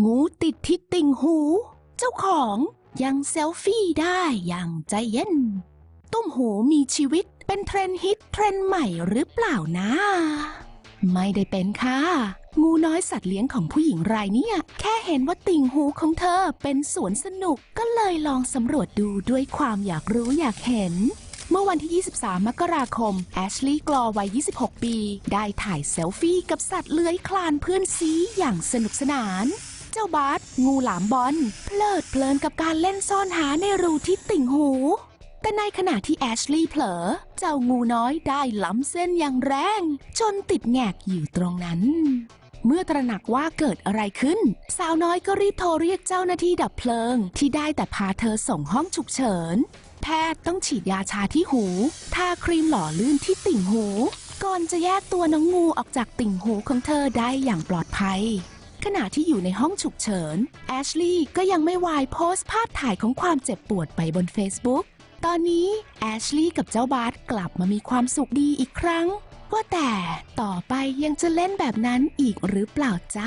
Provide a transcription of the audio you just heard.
งูติดที่ติ่งหู เจ้าของยังเซลฟี่ได้อย่างใจเย็น ตุ้มหูมีชีวิตเป็นเทรนฮิตเทรนใหม่หรือเปล่านะ ไม่ได้เป็นค่ะ งูน้อยสัตว์เลี้ยงของผู้หญิงรายเนี่ย แค่เห็นว่าติ่งหูของเธอเป็นสวนสนุกก็เลยลองสำรวจดูด้วยความอยากรู้อยากเห็นเมื่อวันที่ 23 มกราคม แอชลีย์กลอวัย 26 ปี ได้ถ่ายเซลฟี่กับสัตว์เลื้อยคลานเพื่อนซีอย่างสนุกสนาน เจ้าบาสงูหลามบอลเพลิดเพลินกับการเล่นซ่อนหาในรูที่ติ่งหู แต่ในขณะที่แอชลีย์เผลอ เจ้างูน้อยได้ล้ำเส้นอย่างแรง จนติดแงกอยู่ตรงนั้น เมื่อตระหนักว่าเกิดอะไรขึ้น สาวน้อยก็รีบโทรเรียกเจ้าหน้าที่ดับเพลิง ที่ได้แต่พาเธอส่งห้องฉุกเฉิน แพทย์ต้องฉีดยาชาที่หู ทาครีมหล่อลื่นที่ติ่งหู ก่อนจะแยกตัวน้องงูออกจากติ่งหูของเธอได้อย่างปลอดภัย ขณะที่อยู่ในห้องฉุกเฉิน แอชลีย์ก็ยังไม่วายโพสต์ภาพถ่ายของความเจ็บปวดไปบน Facebook ตอนนี้แอชลีย์กับเจ้าบาสกลับมามีความสุขดีอีกครั้ง ว่าแต่ต่อไปยังจะเล่นแบบนั้นอีกหรือเปล่าจ๊ะ